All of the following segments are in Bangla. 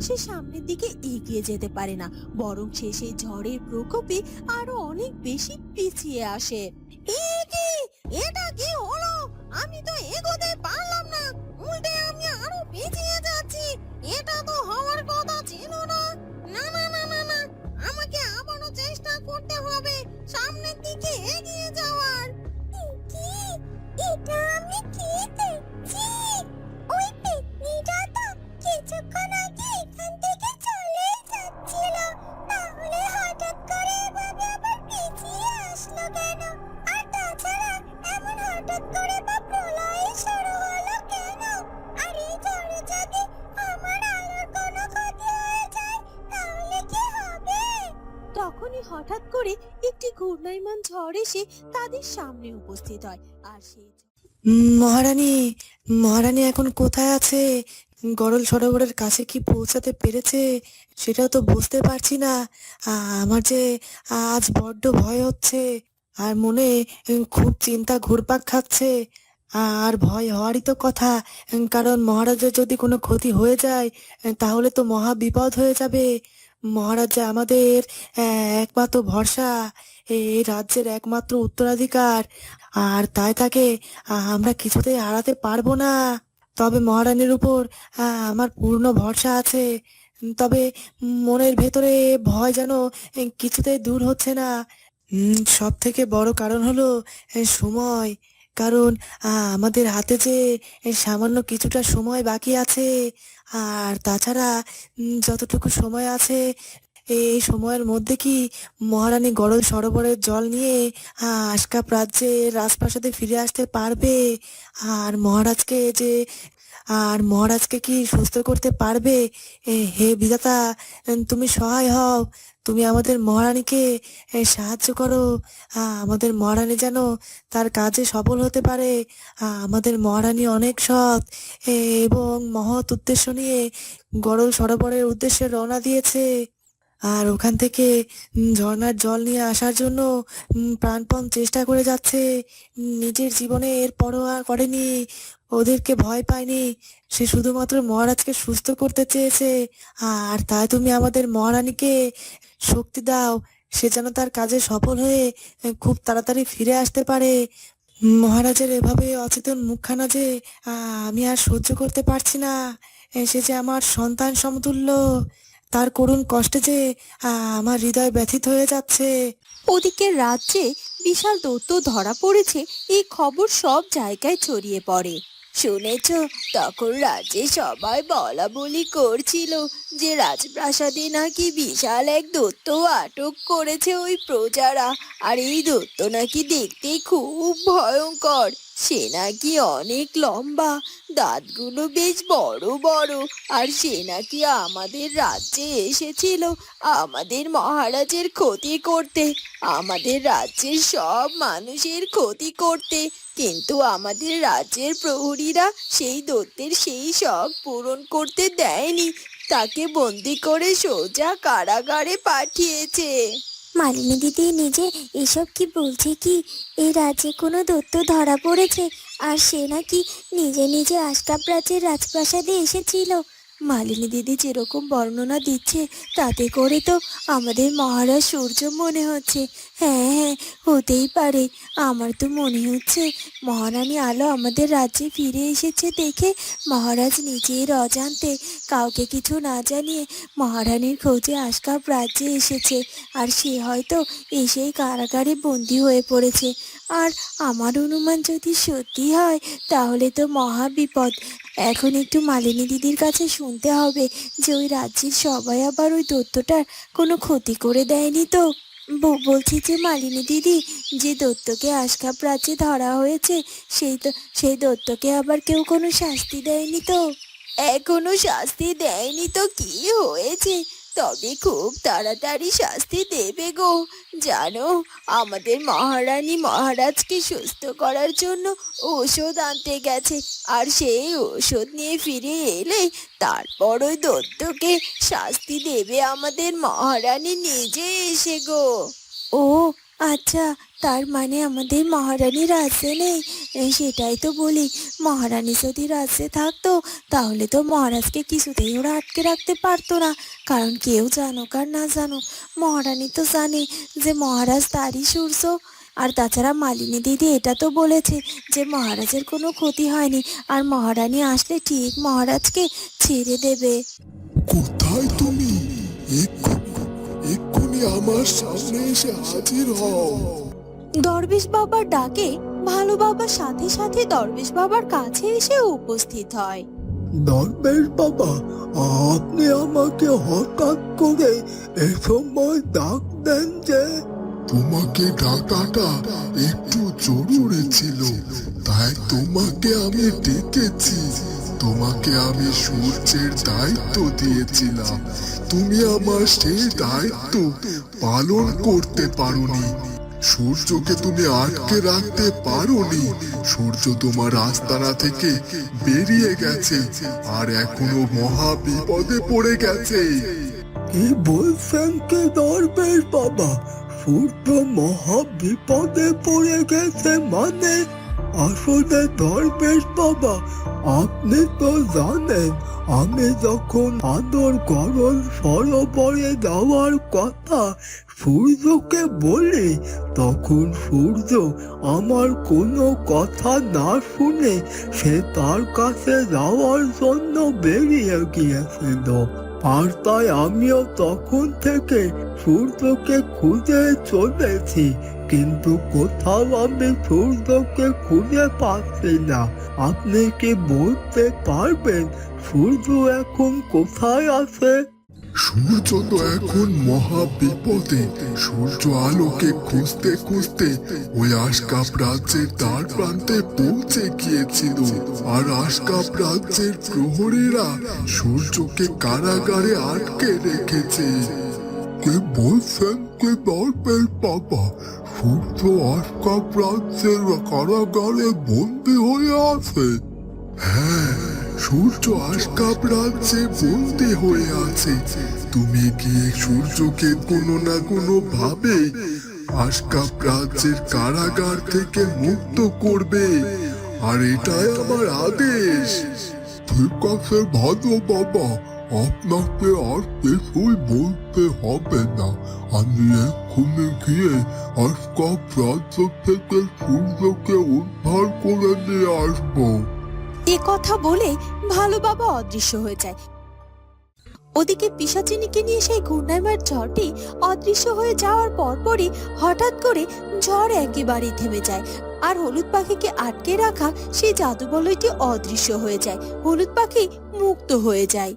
সে সামনের দিকে এগিয়ে যেতে পারে না। বরং সে সেই ঝড়ের প্রকোপে আরও অনেক বেশি পিছিয়ে আসে। এটা কি হলো? আমি তো এগোতে পারলাম না। উল্টে আমি আরও পিছিয়ে যাচ্ছি। এটা তো হওয়ার কথা ছিল না না না না না। আমাকে আবারও চেষ্টা করতে হবে। সামনের দিকে এগিয়ে হঠাৎ করে একটি ঘূর্ণায়মান ঝড় এসে তাদের সামনে উপস্থিত হয়। আর সেই মহারানী মহারানী এখন কোথায় আছে? গরল সরোবরের কাছে কি পৌঁছাতে পেরেছে? সেটাও তো বুঝতে পারছি না। আমার যে আজ বড্ড ভয় হচ্ছে। আর মনে খুব চিন্তা ঘুরপাক খাচ্ছে। আর ভয় হওয়ারই তো কথা। কারণ মহারাজের যদি কোনো ক্ষতি হয়ে যায়, তাহলে তো মহা বিপদ হয়ে যাবে। মহারাজ আমাদের একমাত্র ভরসা এই রাজ্যের একমাত্র উত্তরাধিকার। আর তাই তাকে আমরা কিছুতেই হারাতে পারব না। তবে মহারানীর উপর আমার পূর্ণ ভরসা আছে। তবে মনের ভেতরে ভয় যেন কিছুতেই দূর হচ্ছে না। সব থেকে বড় কারণ হলো সময়। কারণ আমাদের হাতে যে সামান্য কিছুটা সময় বাকি আছে, আর তাছাড়া যতটুকু সময় আছে এই সময়ের মধ্যে কি মহারানী গরল সরোবরের জল নিয়ে আশকাপ রাজ্যে রাজপ্রাসাদে ফিরে আসতে পারবে? আর মহারাজকে যে, আর মহারাজকে কি সুস্থ করতে পারবে? হে বিধাতা তুমি সহায় হও। তুমি আমাদের মহারানীকে সাহায্য করো। আমাদের মহারানী যেন তার কাজে সফল হতে পারে। আমাদের মহারানী অনেক সৎ এবং মহৎ উদ্দেশ্য নিয়ে গরল সরোবরের উদ্দেশ্যে রওনা দিয়েছে। আর ওখান থেকে উম, ঝর্ণার জল নিয়ে আসার জন্য প্রাণপণ চেষ্টা করে যাচ্ছে। নিজের জীবনে এর পরোয়া করেনি। ওদেরকে ভয় পায়নি। সে শুধুমাত্র মহারাজকে সুস্থ করতে চেয়েছে। আর তাই তুমি আমাদের মহারানীকে শক্তি দাও। সে যেন তার কাজে সফল হয়ে খুব তাড়াতাড়ি ফিরে আসতে পারে। মহারাজের এভাবে অচেতন মুখখানা যে আমি আর সহ্য করতে পারছি না। সে যে আমার সন্তান সমতুল্য, তার করুণ কষ্টে যে আমার হৃদয় ব্যথিত হয়ে যাচ্ছে। ওদিকে রাজ্যে বিশাল দৈত্য ধরা পড়েছে। এই খবর সব জায়গায় ছড়িয়ে পড়ে। শুনেছ, তখন রাজ্যে সবাই বলা বলি করছিল যে রাজপ্রাসাদে নাকি বিশাল এক দত্ত আটক করেছে ওই প্রজারা। আর এই দত্ত নাকি দেখতে খুব ভয়ঙ্কর। সে নাকি অনেক লম্বা, দাঁতগুলো বেশ বড় বড়। আর সে নাকি আমাদের রাজ্যে এসেছিল? আমাদের মহারাজের ক্ষতি করতে, আমাদের রাজ্যের সব মানুষের ক্ষতি করতে। কিন্তু আমাদের রাজ্যের প্রহরীরা সেই দৈত্যের সেই শখ পূরণ করতে দেয়নি। তাকে বন্দি করে সোজা কারাগারে পাঠিয়েছে। মালিনী দিদি নিজে এসব কি বলছে কি? এই রাজ্যে কোনো দত্ত ধরা পড়েছে? আর সে নাকি নিজে নিজে আশকাপ রাজ্যের রাজপ্রাসাদে এসেছিল। মালিনী দিদি যেরকম বর্ণনা দিচ্ছে, তাতে করে তো আমাদের মহারাজ সূর্য মনে হচ্ছে। হ্যাঁ হ্যাঁ হতেই পারে। আমার তো মনে হচ্ছে মহারানী আলো আমাদের রাজ্যে ফিরে এসেছে দেখে মহারাজ নিজের অজান্তে কাউকে কিছু না জানিয়ে মহারানীর খোঁজে আশকাপ রাজ্যে এসেছে। আর সে হয়তো এসেই কারাগারে বন্দি হয়ে পড়েছে। আর আমার অনুমান যদি সত্যি হয়, তাহলে তো মহা বিপদ। এখন একটু মালিনী দিদির কাছে শুনতে হবে যে ওই রাজ্যের সবাই আবার ওই দত্তটার কোনো ক্ষতি করে দেয়নি তো। বলছি যে মালিনী দিদি, যে দত্তকে আশকাপ রাজ্যে ধরা হয়েছে, সেই তো সেই দত্তকে আবার কেউ কোনো শাস্তি দেয়নি তো। এখনও শাস্তি দেয়নি তো? কি হয়েছে? তবে খুব তাড়াতাড়ি শাস্তি দেবে গো। জানো, আমাদের মহারানী মহারাজকে সুস্থ করার জন্য ওষুধ আনতে গেছে, আর সেই ওষুধ নিয়ে ফিরে এলে তারপর ওই দত্তকে শাস্তি দেবে আমাদের মহারানী নিজে এসে গো। ও আচ্ছা তার মানে আমাদের মহারানী রাজ্যে নেই। সেটাই তো বলি। মহারানী যদি রাজ্যে থাকতো, তাহলে তো মহারাজকে কিছুতেই ওরা আটকে রাখতে পারতো না। কারণ কেউ জানুক আর না জানুক, মহারানী তো জানে যে মহারাজ তারই সূর্য। আর তাছাড়া মালিনী দিদি এটা তো বলেছে যে মহারাজের কোনো ক্ষতি হয়নি। আর মহারানী আসলে ঠিক মহারাজকে ছেড়ে দেবে। কোথায় তুমি? এক্ষুনি আমার সামনে এসে হাজির হও। দরবেশ বাবার ডাকে ভালো বাবার সাথে সাথে দরবেশ বাবার কাছে এসে উপস্থিত হয়। দরবেশ বাবা আপনি আমাকে হঠাৎ করে এ সময় ডাক দেন যে? তোমাকে ডাকাটা একটু জরুরি ছিল তাই তোমাকে আমি ডেকেছি। তোমাকে আমি সূর্যের দায়িত্ব দিয়েছিলাম। তুমি আমার সেই দায়িত্ব পালন করতে পারোনি। সূর্যকে তুমি আটকে রাখতে পারোনি। সূর্য তোমার আস্তানা থেকে বেরিয়ে গেছে আর এখনও মহা বিপদে পড়ে গেছে। কি বলছেন কে দরবেশ বাবা। সূর্য মহা বিপদে পড়ে গেছে মানে আসলে দরবেশ বাবা, আপনি তো জানেন, আমি যখন আদর গরল সরোবরে যাওয়ার কথা সূর্যকে বলি, তখন সূর্য আমার কোনো কথা না শুনে সে তার কাছে যাওয়ার জন্য বেরিয়ে গিয়েছিল। আর তাই আমিও তখন থেকে সূর্যকে খুঁজে চলেছি। কিন্তু কোথাও আমি সূর্যকে খুঁজে পাচ্ছি না। আপনি কি বলতে পারবেন সূর্য এখন কোথায় আছে? সূর্য তো এখন মহা বিপদে। সূর্য আলোকে খুঁজতে খুঁজতে ওই আশকাপ রাজ্যের তার প্রান্তে পৌঁছে গিয়েছিল। আর আশকাপ রাজ্যের প্রহরীরা সূর্যকে কারাগারে আটকে রেখেছে। কে বলছেন? কে বাবা সূর্য আশকাপ রাজ্যের কারাগারে বন্দি হয়ে আছে। হ্যাঁ সূর্য আশকাপ রাজ্যে বন্দি হয়ে আছে। তুমি গিয়ে সূর্যকে কোনো না কোনো ভাবে আশকাপ রাজ্যের কারাগার থেকে মুক্ত করবে? আর এটাই আমার আদেশ। ঠিক আছে, ভালো বাবা। আপনাকে আর কিছুই বলতে হবে না। আমি এক্ষুনি গিয়ে আশকাপ রাজ্য থেকে সূর্যকে উদ্ধার করে নিয়ে আসব। এ কথা বলে ভালো বাবা অদৃশ্য হয়ে যায়। ওদিকে পিসাচিনীকে নিয়ে সেই ঘূর্ণায়মার ঝড়টি অদৃশ্য হয়ে যাওয়ার পরপরই হঠাৎ করে ঝড় একেবারেই থেমে যায়। আর হলুদ পাখিকে আটকে রাখা সেই জাদুবলয়টি অদৃশ্য হয়ে যায়। হলুদ পাখি মুক্ত হয়ে যায়।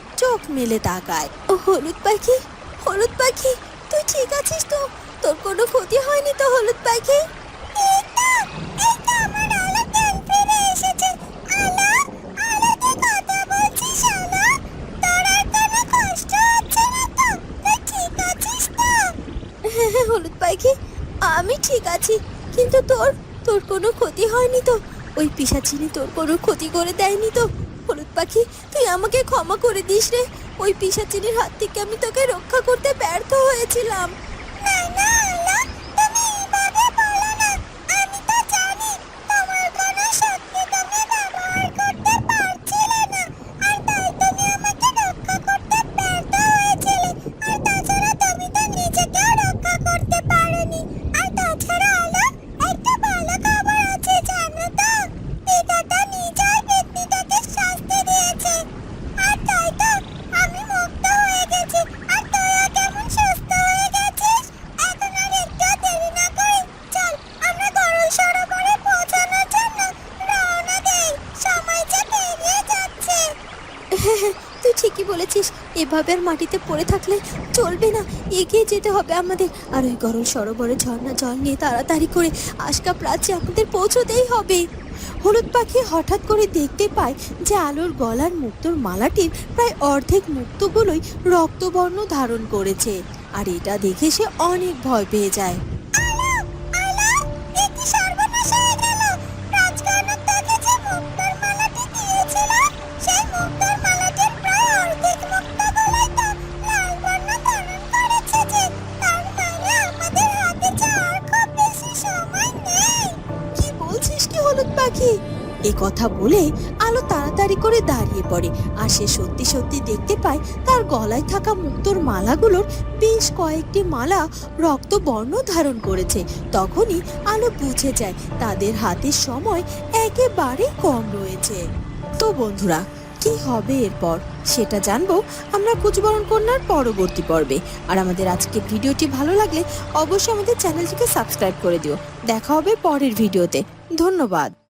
চোখ মেলে তাকায়। ও হলুদ পাখি হলুদ পাখি তুই ঠিক আছিস তো? তোর কোনো ক্ষতি হয়নি তো হলুদ পাখি? হ্যাঁ হ্যাঁ হলুদ পাখি আমি ঠিক আছি কিন্তু তোর তোর কোনো ক্ষতি হয়নি তো? ওই পিসাচিনি তোর কোনো ক্ষতি করে দেয়নি তো? হলুদ পাখি, তুই আমাকে ক্ষমা করে দিস রে। ওই পিসাচিনির হাত থেকে আমি তোকে রক্ষা করতে ব্যর্থ হয়েছিলাম। না না। এভাবে আর মাটিতে পড়ে থাকলে চলবে না। এগিয়ে যেতে হবে আমাদের। আর ওই গরল সরোবরে ঝর্ণা জল নিয়ে তাড়াতাড়ি করে আশকা প্রাচ্যে আমাদের পৌঁছতেই হবে। হলুদ পাখি হঠাৎ করে দেখতে পায় যে আলোর গলার মুক্তোর মালাটির প্রায় অর্ধেক মুক্তগুলোই রক্তবর্ণ ধারণ করেছে। আর এটা দেখে সে অনেক ভয় পেয়ে যায়। বলে আলো তাড়াতাড়ি করে দাঁড়িয়ে পড়ে আর সে সত্যি সত্যি দেখতে পায় তার গলায় থাকা মুক্তোর মালাগুলোর বেশ কয়েকটি মালা রক্তবর্ণ ধারণ করেছে। তখনই আলো বুঝে যায় তাদের হাতে সময় একেবারে কম রয়েছে। তো বন্ধুরা, কি হবে এরপর? সেটা জানব আমরা কুচবরণ কন্যার পরবর্তী পর্বে। আর আমাদের আজকের ভিডিওটি ভালো লাগলে অবশ্যই আমাদের চ্যানেলটিকে সাবস্ক্রাইব করে দিও। দেখা হবে পরের ভিডিওতে। ধন্যবাদ।